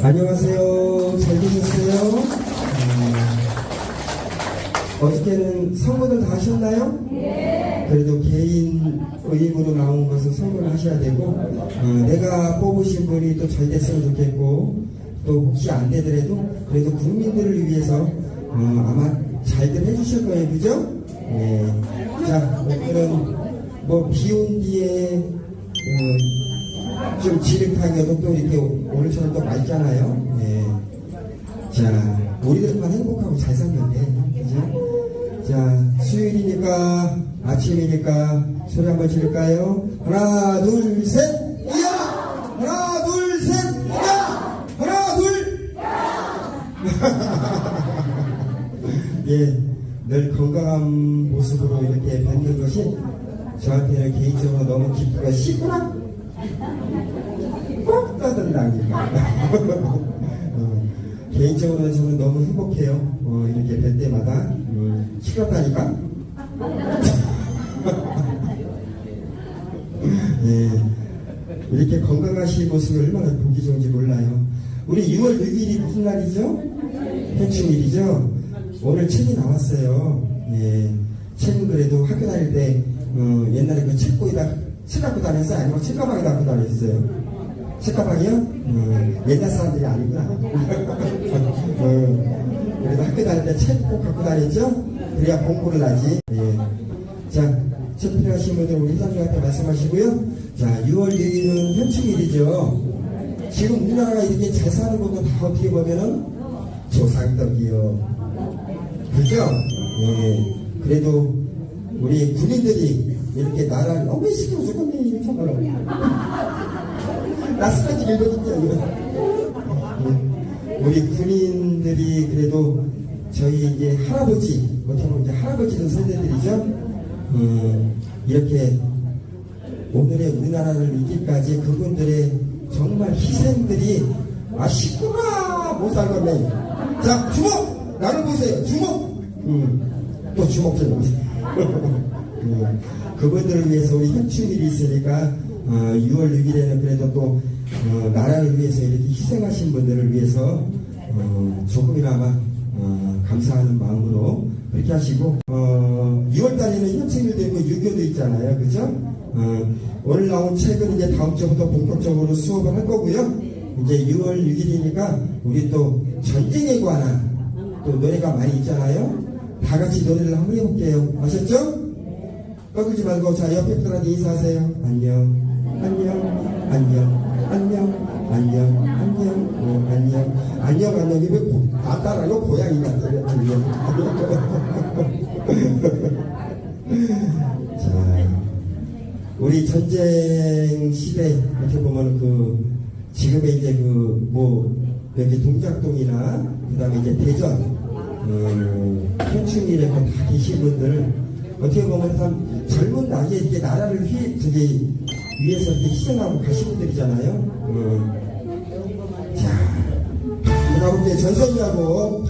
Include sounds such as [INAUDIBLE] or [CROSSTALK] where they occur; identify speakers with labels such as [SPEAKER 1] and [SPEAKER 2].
[SPEAKER 1] 안녕하세요. 잘 계셨어요? 음, 어저께는 선거를 다 하셨나요? 그래도 개인 의임으로 나온 것은 선거를 하셔야 되고, 어, 내가 뽑으신 분이 또 잘 됐으면 좋겠고, 또 혹시 안 되더라도, 그래도 국민들을 위해서, 어, 아마 잘들 해주실 거예요. 그죠? 네. 자, 뭐, 비 온 뒤에, 어, 좀 지륵하게도 또 이렇게 오늘처럼 또 맑잖아요. 네. 자, 우리들만 행복하고 잘 살면 돼. 자, 수요일이니까, 아침이니까, 소리 한번 지를까요? 하나, 둘, 셋! 야! 하나, 둘, 셋! 야! 하나, 둘! [LAUGHS] 예, 늘 건강한 모습으로 이렇게 뵙는 것이 저한테는 개인적으로 너무 기쁘고 시구나! 꼭 떠든다니까. 어, 개인적으로 저는 너무 행복해요. 어, 이렇게 뵐 때마다. 음, 시끄럽다니까? [LAUGHS] 예, 이렇게 건강하신 모습이 얼마나 보기 좋은지 몰라요. 우리 6월 6일이 무슨 날이죠? 해충일이죠? 오늘 책이 나왔어요. 예, 책은 그래도 학교 다닐 때, 어, 옛날에 그 책고에다 책 갖고 다녔어요? 아니면 책가방에 갖고 다녔어요? 책가방이요? 어, 옛날 사람들이 아니구나. [LAUGHS] 어, 그래도 학교 다닐 때 책 꼭 갖고 다녔죠? 그래야 공부를 하지. 예. 자, 책 필요하신 분들 우리 회장님한테 말씀하시고요. 자, 6월 6일은 현충일이죠. 지금 우리나라가 이렇게 잘 사는 것도 다 어떻게 보면은 조상덕이요. 그죠? 예. 그래도 우리 군인들이 이렇게 나라를 너무 시키고 죽었네, 이 참말로. 나스까지 읽어줬죠, 예. 우리 군인들이 그래도 저희 이제 할아버지, 어떻게 보면 이제 할아버지들 세대들이죠. 음, 이렇게 오늘의 우리나라를 이기까지 그분들의 정말 희생들이 아 시끄러 못 살겠네. 자 주먹 나를 보세요 주먹. 음, 또 주먹 좀 보세요. [LAUGHS] 음, 그분들을 위해서 우리 현충일이 있으니까 어, 6월 6일에는 그래도 또 어, 나라를 위해서 이렇게 희생하신 분들을 위해서 어, 조금이나마 어, 감사하는 마음으로 그렇게 하시고 어, 6월 달에는 현충일 되고 유교도 있잖아요, 그죠? 어, 오늘 나온 책은 이제 다음 주부터 본격적으로 수업을 할 거고요. 이제 6월 6일이니까 우리 또 전쟁에 관한 또 노래가 많이 있잖아요. 다 같이 노래를 한번 해볼게요. 아셨죠? 꺾지 말고 자 옆에 분한테 인사하세요. 안녕, 안녕, 안녕, 안녕, 안녕, 안녕, 어, 안녕, 안녕, 안녕. 이거 고- 안 따라요? 고양이 같아요. 안녕. [LAUGHS] 자, 우리 전쟁 시대 이렇게 보면 그 지금의 이제 그뭐 여기 동작동이나 그다음에 이제 대전 어, 현충일에 다 계신 분들 어떻게 보면 참 젊은 나이에 이렇게 나라를 휘 저기 위해서 이렇게 희생하고 가신 분들이잖아요. 어. 자, 우리가 이제 전선이하고